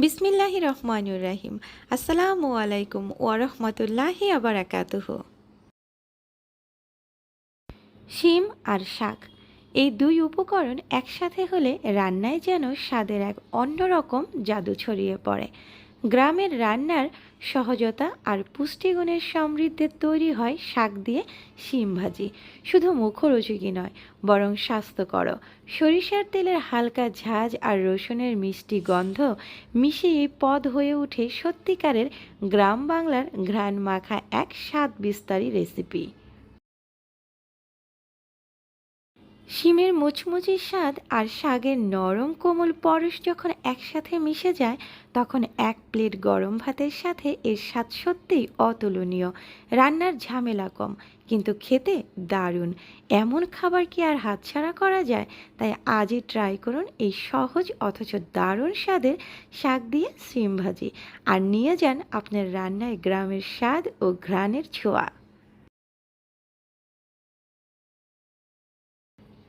বিসমিল্লাহি রহমানুর রাহিম। আসসালামু আলাইকুম ওয়ারহমতুল্লাহি আবরাকাতুহ শিম আর শাক, এই দুই উপকরণ একসাথে হলে রান্নায় যেন স্বাদের এক অন্যরকম জাদু ছড়িয়ে পড়ে। গ্রামের রান্নার সহজতা আর পুষ্টিগুণের সমৃদ্ধে তৈরি হয় শাক দিয়ে শিম ভাজি। শুধু মুখরোচকই নয়, বরং স্বাস্থ্যকর সরিষার তেলের হালকা ঝাঁজ আর রসুনের মিষ্টি গন্ধ মিশিয়ে পদ হয়ে ওঠে সত্যিকারের গ্রাম বাংলার ঘ্রাণ মাখা এক স্বাদ বিস্তারী রেসিপি। শিমের মুচমুচে স্বাদ আর শাকের নরম কোমল পরশ যখন একসাথে মিশে যায়, তখন এক প্লেট গরম ভাতের সাথে এর স্বাদ সত্যিই অতুলনীয়। রান্নার ঝামেলা কম, কিন্তু খেতে দারুণ। এমন খাবার কি আর হাতছাড়া করা যায়? তাই আজই ট্রাই করুন এই সহজ অথচ দারুণ স্বাদের শাক দিয়ে সিম ভাজি। আর নিয়ে যান আপনার রান্নায় গ্রামের স্বাদ ও ঘ্রাণের ছোঁয়া।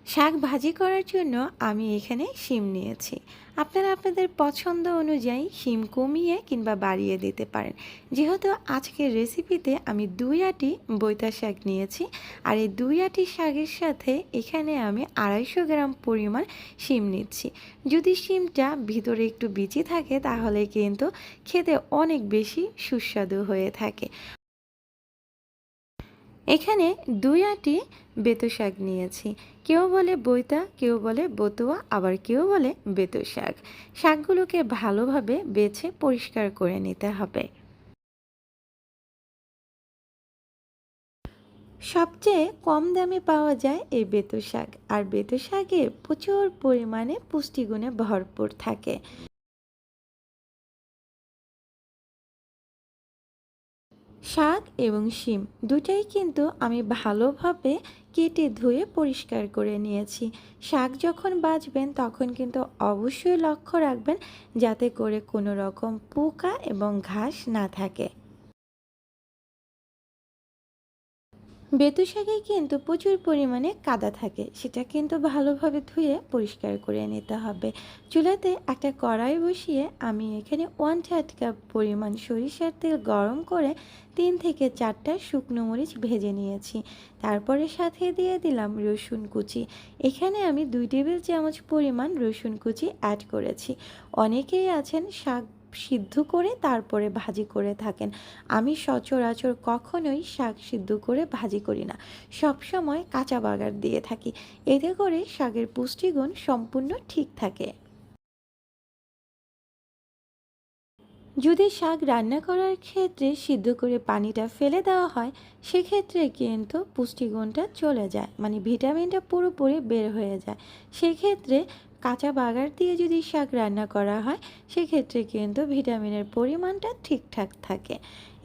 শাক ভাজি করার জন্য আমি এখানে শিম নিয়েছি। আপনারা আপনাদের পছন্দ অনুযায়ী শিম কমিয়ে কিংবা বাড়িয়ে দিতে পারেন। যেহেতু আজকের রেসিপিতে আমি দুই আটি বৈতা শাক নিয়েছি আর এই দুই আটি শাকের সাথে এখানে আমি আড়াইশো গ্রাম পরিমাণ শিম নিচ্ছি। যদি শিমটা ভিতরে একটু বিচি থাকে তাহলে কিন্তু খেতে অনেক বেশি সুস্বাদু হয়ে থাকে। এখানে দুই আটি বেতো শাক নিয়েছি। কেউ বলে বইতা কেউ বলে বতুয়া, আবার কেউ বলে বেতো শাক। শাকগুলোকে ভালোভাবে বেছে পরিষ্কার করে নিতে হবে। সবচেয়ে কম দামে পাওয়া যায় এই বেতো শাক। আর বেতো শাকে প্রচুর পরিমাণে পুষ্টিগুণে ভরপুর থাকে। শাক এবং শিম দুটাই কিন্তু আমি ভালোভাবে কেটে ধুয়ে পরিষ্কার করে নিয়েছি। শাক যখন বাজবেন তখন কিন্তু অবশ্যই লক্ষ্য রাখবেন যাতে করে কোনো রকম পোকা এবং ঘাস না থাকে। বেতু শাকে কিন্তু প্রচুর পরিমাণে কাদা থাকে। সেটা কিন্তু ভালোভাবে ধুয়ে পরিষ্কার করে নিতে হবে। চুলাতে একটা কড়াই বসিয়ে আমি এখানে ওয়ান থার্ড কাপ পরিমাণ সরিষার তেল গরম করে তিন থেকে চারটা শুকনো মরিচ ভেজে নিয়েছি। তারপরে সাথে দিয়ে দিলাম রসুন কুচি। এখানে আমি দুই টেবিল চামচ পরিমাণ রসুন কুচি অ্যাড করেছি। অনেকেই আছেন শাক সিদ্ধ করে তারপরে ভাজি করে থাকেন। আমি সচরাচর কখনোই শাক সিদ্ধ করে ভাজি করি না। সব সময় কাঁচা বাগার দিয়ে থাকি। এতে করে শাকের পুষ্টিগুণ সম্পূর্ণ ঠিক থাকে। যদি শাক রান্না করার ক্ষেত্রে সিদ্ধ করে পানিটা ফেলে দেওয়া হয়, সেক্ষেত্রে কিন্তু পুষ্টিগুণটা চলে যায়। মানে ভিটামিনটা পুরোপুরি বের হয়ে যায়। সেক্ষেত্রে কাঁচা বাগার দিয়ে যদি শাক রান্না করা হয়, সেক্ষেত্রে কিন্তু ভিটামিনের পরিমাণটা ঠিকঠাক থাকে।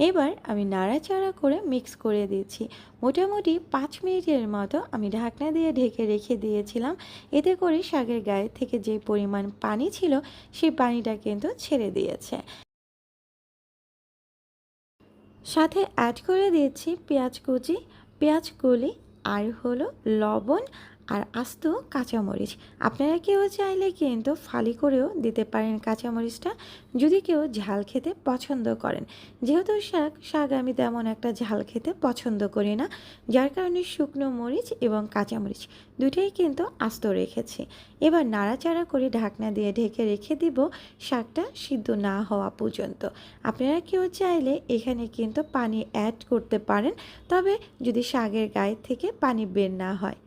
এবার আমি নাড়াচাড়া করে মিক্স করে দিয়েছি মোটামুটি পাঁচ মিনিটের মতো আমি ঢাকনা দিয়ে ঢেকে রেখে দিয়েছিলাম। এতে করে শাকের গায়ে থেকে যে পরিমাণ পানি ছিল, সেই পানিটা কিন্তু ছেড়ে দিয়েছে। সাথে অ্যাড করে দিয়েছি পেঁয়াজ কুচি। পেঁয়াজ কলি আর হলো লবণ আর আস্ত কাঁচামরিচ। আপনারা কেউ চাইলে কিন্তু ফালি করেও দিতে পারেন কাঁচামরিচটা, যদি কেউ ঝাল খেতে পছন্দ করেন। যেহেতু শাক শাক আমি তেমন একটা ঝাল খেতে পছন্দ করি না, যার কারণে শুকনো মরিচ এবং কাঁচামরিচ দুটোই কিন্তু আস্ত রেখেছি। এবার নাড়াচাড়া করে ঢাকনা দিয়ে ঢেকে রেখে দিব শাকটা সিদ্ধ না হওয়া পর্যন্ত। আপনারা কেউ চাইলে এখানে কিন্তু পানি অ্যাড করতে পারেন, তবে যদি শাকের গায়ে থেকে পানি বের না হয়।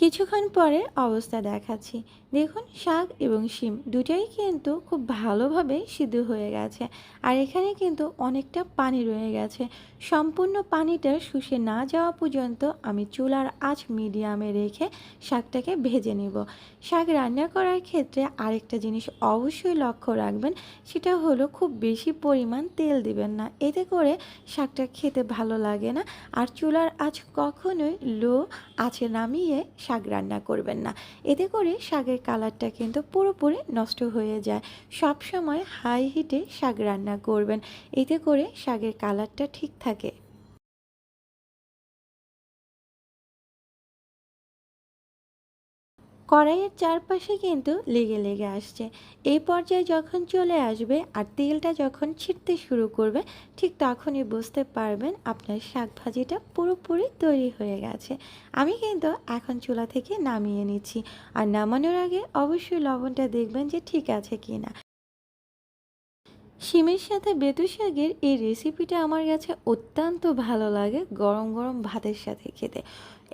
কিছুক্ষণ পরে অবস্থা দেখাচ্ছি। দেখুন, শাক এবং শিম দুটাই কিন্তু খুব ভালোভাবে সিদ্ধ হয়ে গেছে। আর এখানে কিন্তু অনেকটা পানি রয়ে গেছে। সম্পূর্ণ পানিটা শুষে না যাওয়া পর্যন্ত আমি চুলার আঁচ মিডিয়ামে রেখে শাকটাকে ভেজে নেব। শাক রান্না করার ক্ষেত্রে আরেকটা জিনিস অবশ্যই লক্ষ্য রাখবেন, সেটা হলো খুব বেশি পরিমাণ তেল দিবেন না। এতে করে শাকটা খেতে ভালো লাগে না। আর চুলার আঁচ কখনোই লো আঁচে নামিয়ে শাক রান্না করবেন না। এতে করে শাকের কালারটা কিন্তু পুরোপুরি নষ্ট হয়ে যায়। সব সময় হাই হিটে শাক রান্না করবেন। এতে করে শাকের কালারটা ঠিক থাকে। কড়াইয়ের চারপাশে কিন্তু লেগে লেগে আসছে। এই পর্যায়ে যখন চলে আসবে আর তেলটা যখন ছিটতে শুরু করবে, ঠিক তখনই বুঝতে পারবেন আপনার শাক ভাজিটা পুরোপুরি তৈরি হয়ে গেছে। আমি কিন্তু এখন চুলা থেকে নামিয়ে নিচ্ছি। আর নামানোর আগে অবশ্যই লবণটা দেখবেন যে ঠিক আছে কি না শিমের সাথে বেতু শাকের এই রেসিপিটা আমার কাছে অত্যন্ত ভালো লাগে গরম গরম ভাতের সাথে খেতে।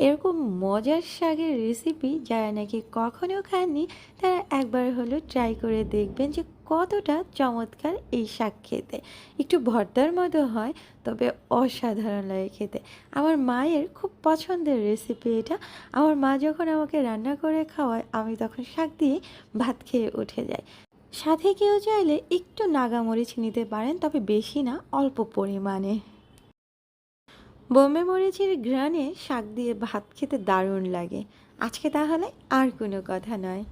এরকম মজার শাকের রেসিপি যারা নাকি কখনো খাননি, তারা একবার হলেও ট্রাই করে দেখবেন যে কতটা চমৎকার এই শাক খেতে। একটু ভর্তার মতো হয়, তবে অসাধারণ লাগে খেতে। আমার মায়ের খুব পছন্দের রেসিপি এটা। আমার মা যখন আমাকে রান্না করে খাওয়ায়, আমি তখন শাক দিয়ে ভাত খেয়ে উঠে যাই। সাথে কেউ চাইলে একটু নাগামরিচ নিতে পারেন, তবে বেশি না, অল্প পরিমাণে। বোম্বে মরিচের ঘ্রাণে শাক দিয়ে ভাত খেতে দারুণ লাগে। আজকে তাহলে আর কোনো কথা নয়।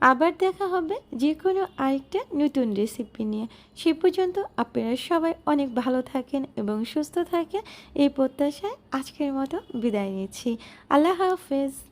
আবার দেখা হবে যে কোনো আরেকটা নতুন রেসিপি নিয়ে। সে পর্যন্ত আপনারা সবাই অনেক ভালো থাকেন এবং সুস্থ থাকেন। এই প্রত্যাশায় আজকের মতো বিদায় নিচ্ছি। আল্লাহ হাফেজ।